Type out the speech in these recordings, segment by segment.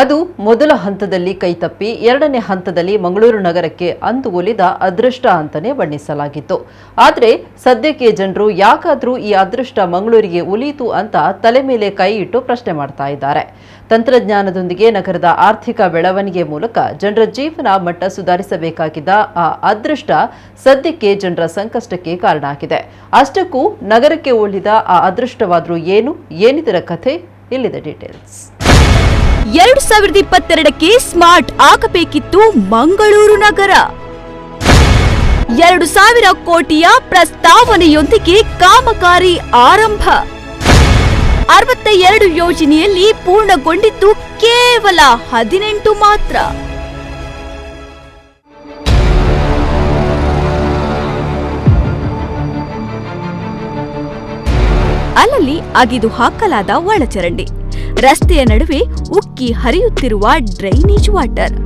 ಅದು ಮೊದಲ ಹಂತದಲ್ಲಿ ಕೈತಪ್ಪಿ ಎರಡನೇ ಹಂತದಲ್ಲಿ ಮಂಗಳೂರು ನಗರಕ್ಕೆ ಅಂದು ಒಲಿದ ಅದೃಷ್ಟ ಅಂತಾನೆ ಬಣ್ಣಿಸಲಾಗಿತ್ತು. ಆದರೆ ಸದ್ಯಕ್ಕೆ ಜನರು ಯಾಕಾದರೂ ಈ ಅದೃಷ್ಟ ಮಂಗಳೂರಿಗೆ ಒಲಿಯಿತು ಅಂತ ತಲೆ ಮೇಲೆ ಕೈ ಇಟ್ಟು ಪ್ರಶ್ನೆ ಮಾಡ್ತಾ ಇದ್ದಾರೆ. ತಂತ್ರಜ್ಞಾನದೊಂದಿಗೆ ನಗರದ ಆರ್ಥಿಕ ಬೆಳವಣಿಗೆ ಮೂಲಕ ಜನರ ಜೀವನ ಮಟ್ಟ ಸುಧಾರಿಸಬೇಕಾಗಿದ್ದ ಆ ಅದೃಷ್ಟ ಸದ್ಯಕ್ಕೆ ಜನರ ಸಂಕಷ್ಟಕ್ಕೆ ಕಾರಣ ಆಗಿದೆ. ಅಷ್ಟಕ್ಕೂ ನಗರಕ್ಕೆ ಒಲಿದ ಆ ಅದೃಷ್ಟವಾದರೂ ಏನು? ಏನಿದರ ಕಥೆ? ಇಲ್ಲಿದೆ ಡೀಟೇಲ್ಸ್ ಎರಡು ಸಾವಿರದ ಇಪ್ಪತ್ತೆರಡಕ್ಕೆ ಸ್ಮಾರ್ಟ್ ಆಗಬೇಕಿತ್ತು ಮಂಗಳೂರು ನಗರ. ಎರಡು ಸಾವಿರ ಕೋಟಿಯ ಪ್ರಸ್ತಾವನೆಯೊಂದಿಗೆ ಕಾಮಗಾರಿ ಆರಂಭ. ಅರವತ್ತ ಎರಡು ಯೋಜನೆಯಲ್ಲಿ ಪೂರ್ಣಗೊಂಡಿದ್ದು ಕೇವಲ ಹದಿನೆಂಟು ಮಾತ್ರ. ಅಲ್ಲಲ್ಲಿ ಅಗಿದು ಹಾಕಲಾದ ಒಳಚರಂಡಿ. ರಸ್ತೆಯ ನಡುವೆ ಉಕ್ಕಿ ಹರಿಯುತ್ತಿರುವ ಡ್ರೈನೇಜ್ ವಾಟರ್.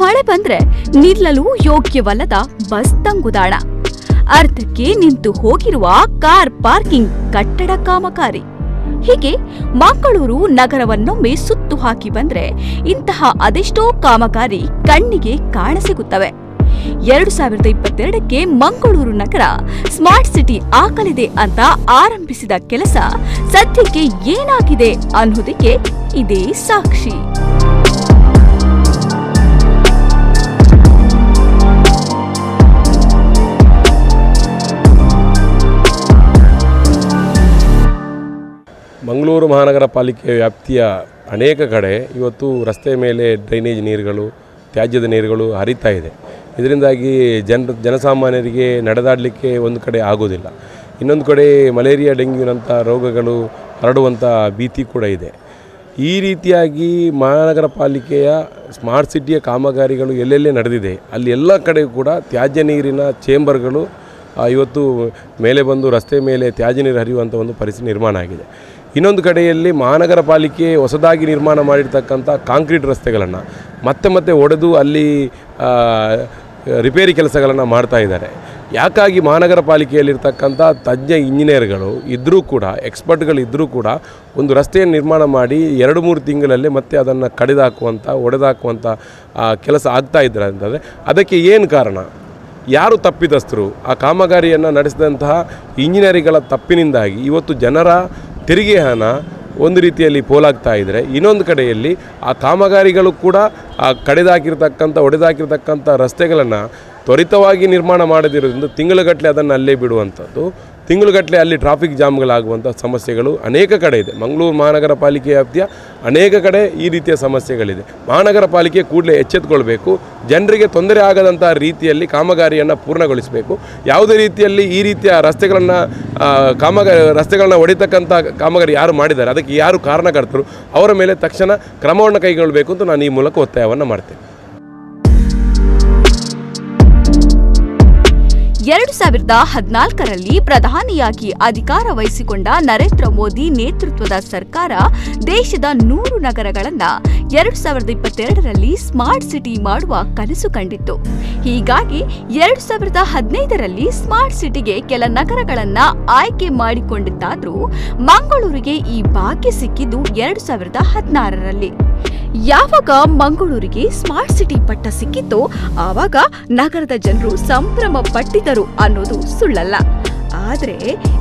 ಮಳೆ ಬಂದ್ರೆ ನಿಲ್ಲಲು ಯೋಗ್ಯವಲ್ಲದ ಬಸ್ ತಂಗುದಾಣ. ಅರ್ಧಕ್ಕೆ ನಿಂತು ಹೋಗಿರುವ ಕಾರ್ ಪಾರ್ಕಿಂಗ್ ಕಟ್ಟಡ ಕಾಮಗಾರಿ. ಹೀಗೆ ಮಂಗಳೂರು ನಗರವನ್ನೊಮ್ಮೆ ಸುತ್ತು ಹಾಕಿ ಬಂದ್ರೆ ಇಂತಹ ಅದೆಷ್ಟೋ ಕಾಮಗಾರಿ ಕಣ್ಣಿಗೆ ಕಾಣಸಿಗುತ್ತವೆ ಎರಡು ಸಾವಿರದ ಇಪ್ಪತ್ತೆರಡಕ್ಕೆ ಮಂಗಳೂರು ನಗರ ಸ್ಮಾರ್ಟ್ ಸಿಟಿ ಆಗಲಿದೆ ಅಂತ ಆರಂಭಿಸಿದ ಕೆಲಸ ಸದ್ಯಕ್ಕೆ ಏನಾಗಿದೆ ಅನ್ನೋದಕ್ಕೆ ಇದೇ ಸಾಕ್ಷಿ. ಮಂಗಳೂರು ಮಹಾನಗರ ಪಾಲಿಕೆ ವ್ಯಾಪ್ತಿಯ ಅನೇಕ ಕಡೆ ಇವತ್ತು ರಸ್ತೆ ಮೇಲೆ ಡ್ರೈನೇಜ್ ನೀರುಗಳು ತ್ಯಾಜ್ಯದ ನೀರುಗಳು ಹರಿತಾ ಇದೆ. ಇದರಿಂದಾಗಿ ಜನ, ಜನಸಾಮಾನ್ಯರಿಗೆ ನಡೆದಾಡಲಿಕ್ಕೆ ಒಂದು ಕಡೆ ಆಗೋದಿಲ್ಲ ಇನ್ನೊಂದು ಕಡೆ ಮಲೇರಿಯಾ, ಡೆಂಗ್ಯೂನಂಥ ರೋಗಗಳು ಹರಡುವಂಥ ಭೀತಿ ಕೂಡ ಇದೆ. ಈ ರೀತಿಯಾಗಿ ಮಹಾನಗರ ಪಾಲಿಕೆಯ ಸ್ಮಾರ್ಟ್ ಸಿಟಿಯ ಕಾಮಗಾರಿಗಳು ಎಲ್ಲೆಲ್ಲಿ ನಡೆದಿದೆ, ಅಲ್ಲಿ ಎಲ್ಲ ಕಡೆ ಕೂಡ ತ್ಯಾಜ್ಯ ನೀರಿನ ಚೇಂಬರ್ಗಳು ಇವತ್ತು ಮೇಲೆ ಬಂದು ರಸ್ತೆ ಮೇಲೆ ತ್ಯಾಜ್ಯ ನೀರು ಹರಿಯುವಂಥ ಒಂದು ಪರಿಸ್ಥಿತಿ ನಿರ್ಮಾಣ ಆಗಿದೆ. ಇನ್ನೊಂದು ಕಡೆಯಲ್ಲಿ ಮಹಾನಗರ ಪಾಲಿಕೆ ಹೊಸದಾಗಿ ನಿರ್ಮಾಣ ಮಾಡಿರ್ತಕ್ಕಂಥ ಕಾಂಕ್ರೀಟ್ ರಸ್ತೆಗಳನ್ನು ಮತ್ತೆ ಮತ್ತೆ ಒಡೆದು ಅಲ್ಲಿ ರಿಪೇರಿ ಕೆಲಸಗಳನ್ನು ಮಾಡ್ತಾ ಇದ್ದಾರೆ. ಯಾಕಾಗಿ ಮಹಾನಗರ ಪಾಲಿಕೆಯಲ್ಲಿರ್ತಕ್ಕಂಥ ತಜ್ಞ ಇಂಜಿನಿಯರ್ಗಳು ಇದ್ದರೂ ಕೂಡ, ಎಕ್ಸ್ಪರ್ಟ್ಗಳು ಇದ್ದರೂ ಕೂಡ ಒಂದು ರಸ್ತೆಯನ್ನು ನಿರ್ಮಾಣ ಮಾಡಿ ಎರಡು ಮೂರು ತಿಂಗಳಲ್ಲೇ ಮತ್ತೆ ಅದನ್ನು ಕಡಿದಾಕುವಂಥ, ಒಡೆದಾಕುವಂಥ ಕೆಲಸ ಆಗ್ತಾ ಇದ್ದಾರೆ ಅಂತಂದರೆ ಅದಕ್ಕೆ ಏನು ಕಾರಣ? ಯಾರು ತಪ್ಪಿತಸ್ಥರು? ಆ ಕಾಮಗಾರಿಯನ್ನು ನಡೆಸಿದಂತಹ ಇಂಜಿನಿಯರಿಗಳ ತಪ್ಪಿನಿಂದಾಗಿ ಇವತ್ತು ಜನರ ತೆರಿಗೆ ಹಣ ಒಂದು ರೀತಿಯಲ್ಲಿ ಪೋಲಾಗ್ತಾ ಇದ್ದರೆ ಇನ್ನೊಂದು ಕಡೆಯಲ್ಲಿ ಆ ಕಾಮಗಾರಿಗಳು ಕೂಡ ಆ ಕಡೆದಾಕಿರ್ತಕ್ಕಂಥ, ಒಡೆದಾಕಿರ್ತಕ್ಕಂಥ ರಸ್ತೆಗಳನ್ನು ತ್ವರಿತವಾಗಿ ನಿರ್ಮಾಣ ಮಾಡದಿರೋದ್ರಿಂದ ತಿಂಗಳುಗಟ್ಟಲೆ ಅದನ್ನು ಅಲ್ಲೇ ಬಿಡುವಂಥದ್ದು. ತಿಂಗಳುಗಟ್ಟಲೆ ಅಲ್ಲಿ ಟ್ರಾಫಿಕ್ ಜಾಮ್ಗಳಾಗುವಂಥ ಸಮಸ್ಯೆಗಳು ಅನೇಕ ಕಡೆ ಇದೆ. ಮಂಗಳೂರು ಮಹಾನಗರ ಪಾಲಿಕೆ ವ್ಯಾಪ್ತಿಯ ಅನೇಕ ಕಡೆ ಈ ರೀತಿಯ ಸಮಸ್ಯೆಗಳಿದೆ. ಮಹಾನಗರ ಪಾಲಿಕೆ ಕೂಡಲೇ ಎಚ್ಚೆತ್ತುಕೊಳ್ಬೇಕು ಜನರಿಗೆ ತೊಂದರೆ ಆಗದಂಥ ರೀತಿಯಲ್ಲಿ ಕಾಮಗಾರಿಯನ್ನು ಪೂರ್ಣಗೊಳಿಸಬೇಕು. ಯಾವುದೇ ರೀತಿಯಲ್ಲಿ ಈ ರೀತಿಯ ರಸ್ತೆಗಳನ್ನು ಕಾಮಗಾರಿ ರಸ್ತೆಗಳನ್ನ ಹೊಡಿತಕ್ಕಂಥ ಕಾಮಗಾರಿ ಯಾರು ಮಾಡಿದ್ದಾರೆ, ಅದಕ್ಕೆ ಯಾರು ಕಾರಣಕರ್ತರು, ಅವರ ಮೇಲೆ ತಕ್ಷಣ ಕ್ರಮವನ್ನು ಕೈಗೊಳ್ಳಬೇಕು ಅಂತ ನಾನು ಈ ಮೂಲಕ ಒತ್ತಾಯವನ್ನು ಮಾಡ್ತೇನೆ. ಎರಡು ಸಾವಿರದ ಹದಿನಾಲ್ಕರಲ್ಲಿ ಪ್ರಧಾನಿಯಾಗಿ ಅಧಿಕಾರ ವಹಿಸಿಕೊಂಡ ನರೇಂದ್ರ ಮೋದಿ ನೇತೃತ್ವದ ಸರ್ಕಾರ ದೇಶದ ನೂರು ನಗರಗಳನ್ನ ಎರಡು ಸಾವಿರದ ಇಪ್ಪತ್ತೆರಡರಲ್ಲಿ ಸ್ಮಾರ್ಟ್ ಸಿಟಿ ಮಾಡುವ ಕನಸು ಕಂಡಿತ್ತು. ಹೀಗಾಗಿ ಎರಡು ಸಾವಿರದ ಹದಿನೈದರಲ್ಲಿ ಸ್ಮಾರ್ಟ್ ಸಿಟಿಗೆ ಕೆಲ ನಗರಗಳನ್ನ ಆಯ್ಕೆ ಮಾಡಿಕೊಂಡಿದ್ದಾದರೂ ಮಂಗಳೂರಿಗೆ ಈ ಭಾಗ್ಯ ಸಿಕ್ಕಿದ್ದು ಎರಡು ಸಾವಿರದ ಹದಿನಾರರಲ್ಲಿ. ಯಾವಾಗ ಮಂಗಳೂರಿಗೆ ಸ್ಮಾರ್ಟ್ ಸಿಟಿ ಪಟ್ಟ ಸಿಕ್ಕಿತ್ತೋ ಆವಾಗ ನಗರದ ಜನರು ಸಂಭ್ರಮ ಪಟ್ಟಿದ್ದರು ಅನ್ನೋದು ಸುಳ್ಳಲ್ಲ. ಆದ್ರೆ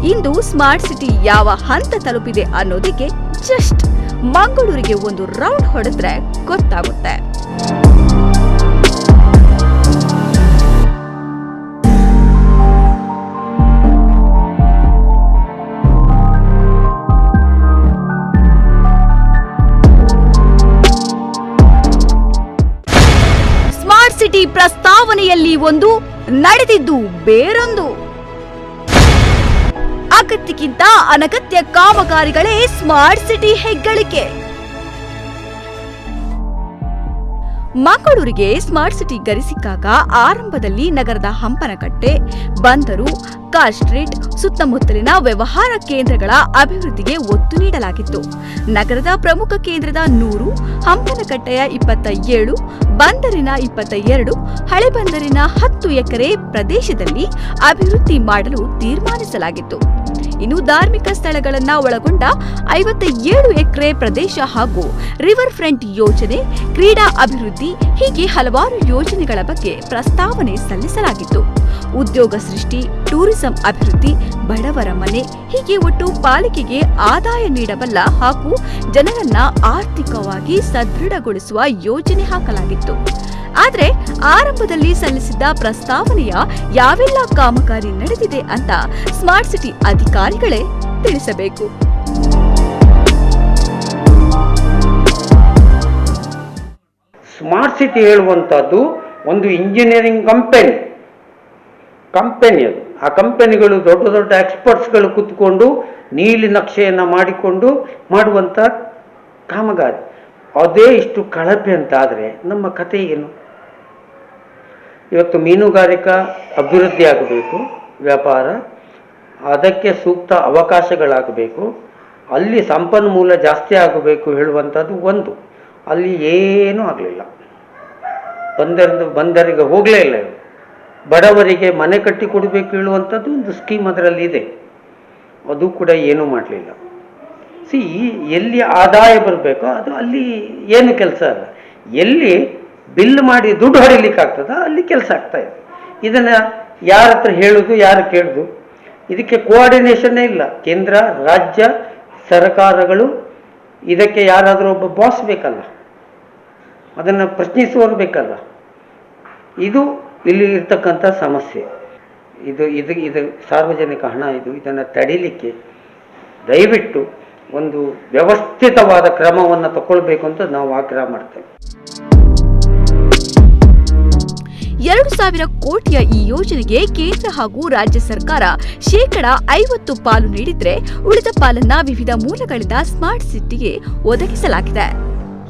ಇಂದು ಸ್ಮಾರ್ಟ್ ಸಿಟಿ ಯಾವ ಹಂತ ತಲುಪಿದೆ ಅನ್ನೋದಕ್ಕೆ ಜಸ್ಟ್ ಮಂಗಳೂರಿಗೆ ಒಂದು ರೌಂಡ್ ಹೊಡೆದ್ರೆ ಗೊತ್ತಾಗುತ್ತೆ. ಪ್ರಸ್ತಾವನೆಯಲ್ಲಿ ಒಂದು ನಡೆದಿದ್ದು ಬೇರೊಂದು. ಅಗತ್ಯಕ್ಕಿಂತ ಅನಗತ್ಯ ಕಾಮಗಾರಿಗಳೇ ಸ್ಮಾರ್ಟ್ ಸಿಟಿ ಹೆಗ್ಗಳಿಕೆ. ಮಂಗಳೂರಿಗೆ ಸ್ಮಾರ್ಟ್ ಸಿಟಿ ಗರಿಸಿಕ್ಕಾಗ ಆರಂಭದಲ್ಲಿ ನಗರದ ಹಂಪನಕಟ್ಟೆ, ಬಂದರು, ಕಾರ್ ಸ್ಟ್ರೀಟ್, ಸುತ್ತಮುತ್ತಲಿನ ವ್ಯವಹಾರ ಕೇಂದ್ರಗಳ ಅಭಿವೃದ್ಧಿಗೆ ಒತ್ತು ನೀಡಲಾಗಿತ್ತು. ನಗರದ ಪ್ರಮುಖ ಕೇಂದ್ರದ ನೂರು, ಹಂಪನಕಟ್ಟೆಯ ಇಪ್ಪತ್ತ ಏಳು ಬಂದರಿನ ಇಪ್ಪತ್ತ ಎರಡು ಹಳೆ ಬಂದರಿನ ಹತ್ತು ಎಕರೆ ಪ್ರದೇಶದಲ್ಲಿ ಅಭಿವೃದ್ಧಿ ಮಾಡಲು ತೀರ್ಮಾನಿಸಲಾಗಿತ್ತು. ಇನ್ನು ಧಾರ್ಮಿಕ ಸ್ಥಳಗಳನ್ನ ಒಳಗೊಂಡ ಐವತ್ತ ಏಳು ಎಕರೆ ಪ್ರದೇಶ ಹಾಗೂ ರಿವರ್ ಫ್ರಂಟ್ ಯೋಜನೆ, ಕ್ರೀಡಾ ಅಭಿವೃದ್ಧಿ, ಹೀಗೆ ಹಲವಾರು ಯೋಜನೆಗಳ ಬಗ್ಗೆ ಪ್ರಸ್ತಾವನೆ ಸಲ್ಲಿಸಲಾಗಿತ್ತು. ಉದ್ಯೋಗ ಸೃಷ್ಟಿ, ಟೂರಿಸಂ ಅಭಿವೃದ್ಧಿ, ಬಡವರ ಮನೆ, ಹೀಗೆ ಒಟ್ಟು ಪಾಲಿಕೆಗೆ ಆದಾಯ ನೀಡಬಲ್ಲ ಹಾಗೂ ಜನರನ್ನ ಆರ್ಥಿಕವಾಗಿ ಸದೃಢಗೊಳಿಸುವ ಯೋಜನೆ ಹಾಕಲಾಗಿತ್ತು. ಆದರೆ ಆರಂಭದಲ್ಲಿ ಸಲ್ಲಿಸಿದ್ದ ಪ್ರಸ್ತಾವನೆಯ ಯಾವೆಲ್ಲ ಕಾಮಗಾರಿ ನಡೆದಿದೆ ಅಂತ ಸ್ಮಾರ್ಟ್ ಸಿಟಿ ಅಧಿಕಾರಿಗಳೇ ತಿಳಿಸಬೇಕು. ಸ್ಮಾರ್ಟ್ ಸಿಟಿ ಹೇಳುವಂಥದ್ದು ಒಂದು ಇಂಜಿನಿಯರಿಂಗ್ ಕಂಪೆನಿ. ಕಂಪೆನಿ ಅದು. ಆ ಕಂಪೆನಿಗಳು ದೊಡ್ಡ ದೊಡ್ಡ ಎಕ್ಸ್ಪರ್ಟ್ಸ್ಗಳು ಕೂತ್ಕೊಂಡು ನೀಲಿ ನಕ್ಷೆಯನ್ನು ಮಾಡಿಕೊಂಡು ಮಾಡುವಂಥ ಕಾಮಗಾರಿ. ಅದೇ ಇಷ್ಟು ಕಳಪೆ ಅಂತಾದರೆ ನಮ್ಮ ಕಥೆ ಏನು? ಇವತ್ತು ಮೀನುಗಾರಿಕಾ ಅಭಿವೃದ್ಧಿ ಆಗಬೇಕು, ವ್ಯಾಪಾರ. ಅದಕ್ಕೆ ಸೂಕ್ತ ಅವಕಾಶಗಳಾಗಬೇಕು. ಅಲ್ಲಿ ಸಂಪನ್ಮೂಲ ಜಾಸ್ತಿ ಆಗಬೇಕು ಹೇಳುವಂಥದ್ದು ಒಂದು. ಅಲ್ಲಿ ಏನೂ ಆಗಲಿಲ್ಲ. ಬಂದರಿಂದ ಬಂದರಿಗೆ ಹೋಗಲೇ ಇಲ್ಲ ಬಡವರಿಗೆ ಮನೆ ಕಟ್ಟಿ ಕೊಡಬೇಕು ಹೇಳುವಂಥದ್ದು ಒಂದು ಸ್ಕೀಮ್ ಅದರಲ್ಲಿ ಇದೆ. ಅದು ಕೂಡ ಏನೂ ಮಾಡಲಿಲ್ಲ. ಸಿ, ಎಲ್ಲಿ ಆದಾಯ ಬರಬೇಕೋ ಅದು ಅಲ್ಲಿ ಏನು ಕೆಲಸ ಅಲ್ಲ. ಎಲ್ಲಿ ಬಿಲ್ ಮಾಡಿ ದುಡ್ಡು ಹೊಡಿಲಿಕ್ಕೆ ಆಗ್ತದ ಅಲ್ಲಿ ಕೆಲಸ ಆಗ್ತಾ ಇದೆ. ಇದನ್ನು ಯಾರ ಹತ್ರ ಹೇಳುದು, ಯಾರು ಕೇಳುದು? ಇದಕ್ಕೆ ಕೋಆರ್ಡಿನೇಷನ್ನೇ ಇಲ್ಲ. ಕೇಂದ್ರ, ರಾಜ್ಯ, ಸರ್ಕಾರಗಳು, ಇದಕ್ಕೆ ಯಾರಾದರೂ ಒಬ್ಬ ಬಾಸ್ ಬೇಕಲ್ಲ. ಅದನ್ನು ಪ್ರಶ್ನಿಸುವವರು ಬೇಕಲ್ಲ. ಇದು ಇಲ್ಲಿ ಇರ್ತಕ್ಕಂಥ ಸಮಸ್ಯೆ. ಇದು ಇದು ಇದು ಸಾರ್ವಜನಿಕ ಹಣ ಇದು. ಇದನ್ನು ತಡಿಲಿಕ್ಕೆ ದಯವಿಟ್ಟು ಒಂದು ವ್ಯವಸ್ಥಿತವಾದ ಕ್ರಮವನ್ನು ತಗೊಳ್ಬೇಕು ಅಂತ ನಾವು ಆಗ್ರಹ ಮಾಡ್ತೇವೆ. ಎರಡು ಸಾವಿರ ಕೋಟಿಯ ಈ ಯೋಜನೆಗೆ ಕೇಂದ್ರ ಹಾಗೂ ರಾಜ್ಯ ಸರ್ಕಾರ ಶೇಕಡ ಐವತ್ತು ಪಾಲು ನೀಡಿದ್ರೆ ಉಳಿದ ಪಾಲನ್ನ ವಿವಿಧ ಮೂಲಗಳಿಂದ ಸ್ಮಾರ್ಟ್ ಸಿಟಿಗೆ ಒದಗಿಸಲಾಗಿದೆ.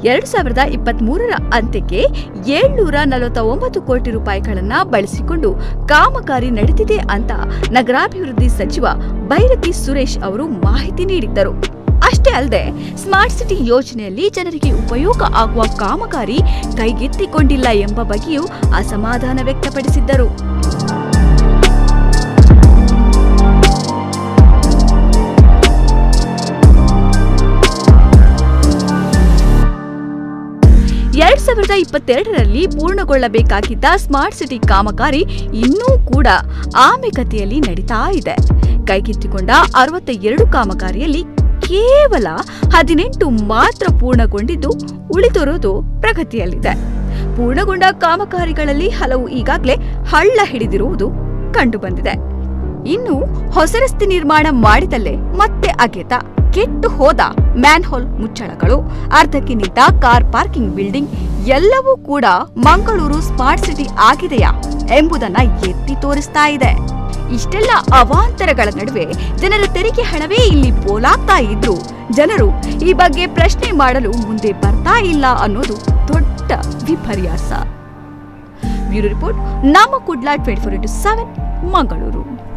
ಎರಡು ಸಾವಿರದ ಇಪ್ಪತ್ತ್ ಮೂರರ ಅಂತ್ಯಕ್ಕೆ ಏಳ್ನೂರ ನಲವತ್ತ ಒಂಬತ್ತು ಕೋಟಿ ರೂಪಾಯಿಗಳನ್ನ ಬಳಸಿಕೊಂಡು ಕಾಮಗಾರಿ ನಡೆದಿದೆ ಅಂತ ನಗರಾಭಿವೃದ್ಧಿ ಸಚಿವ ಭೈರತಿ ಸುರೇಶ್ ಅವರು ಮಾಹಿತಿ ನೀಡಿದ್ದರು. ಅಷ್ಟೇ ಅಲ್ಲದೆ ಸ್ಮಾರ್ಟ್ ಸಿಟಿ ಯೋಜನೆಯಲ್ಲಿ ಜನರಿಗೆ ಉಪಯೋಗ ಆಗುವ ಕಾಮಗಾರಿ ಕೈಗೆತ್ತಿಕೊಂಡಿಲ್ಲ ಎಂಬ ಬಗ್ಗೆಯೂ ಅಸಮಾಧಾನ ವ್ಯಕ್ತಪಡಿಸಿದ್ದರು. ಎರಡ್ ಸಾವಿರದ ಇಪ್ಪತ್ತೆರಡರಲ್ಲಿ ಪೂರ್ಣಗೊಳ್ಳಬೇಕಾಗಿದ್ದ ಸ್ಮಾರ್ಟ್ ಸಿಟಿ ಕಾಮಗಾರಿ ಇನ್ನೂ ಕೂಡ ಆಮೆಗತಿಯಲ್ಲಿ ನಡೀತಾ ಇದೆ. ಕೈಗೆತ್ತಿಕೊಂಡ ಅರವತ್ತ ಎರಡು ಕಾಮಗಾರಿಯಲ್ಲಿ ಕೇವಲ ಹದಿನೆಂಟು ಮಾತ್ರ ಪೂರ್ಣಗೊಂಡಿದ್ದು ಉಳಿದಿರುವುದು ಪ್ರಗತಿಯಲ್ಲಿದೆ. ಪೂರ್ಣಗೊಂಡ ಕಾಮಗಾರಿಗಳಲ್ಲಿ ಹಲವು ಈಗಾಗಲೇ ಹಳ್ಳ ಹಿಡಿದಿರುವುದು ಕಂಡುಬಂದಿದೆ. ಇನ್ನು ಹೊಸ ರಸ್ತೆ ನಿರ್ಮಾಣ ಮಾಡಿದಲ್ಲೇ ಮತ್ತೆ ಅಗೆತ. ಕೆಟ್ಟು ಹೋದ ಮ್ಯಾನ್ಹೋಲ್ ಮುಚ್ಚಳಗಳು, ಅರ್ಧಕ್ಕೆ ನಿಂತ ಕಾರ್ ಪಾರ್ಕಿಂಗ್ ಬಿಲ್ಡಿಂಗ್ ಎಲ್ಲವೂ ಕೂಡ ಮಂಗಳೂರು ಸ್ಮಾರ್ಟ್ ಸಿಟಿ ಆಗಿದೆಯಾ ಎಂಬುದನ್ನ ಎತ್ತಿ ತೋರಿಸ್ತಾ ಇದೆ. ಇಷ್ಟೆಲ್ಲ ಅವಾಂತರಗಳ ನಡುವೆ ಜನರ ತೆರಿಗೆ ಹಣವೇ ಇಲ್ಲಿ ಪೋಲಾಗ್ತಾ ಇದ್ರು. ಜನರು ಈ ಬಗ್ಗೆ ಪ್ರಶ್ನೆ ಮಾಡಲು ಮುಂದೆ ಬರ್ತಾ ಇಲ್ಲ ಅನ್ನೋದು ದೊಡ್ಡ ವಿಪರ್ಯಾಸ. ಬ್ಯೂರೋ ರಿಪೋರ್ಟ್ ನಮ್ಮ Kudla twenty four into seven Mangaluru.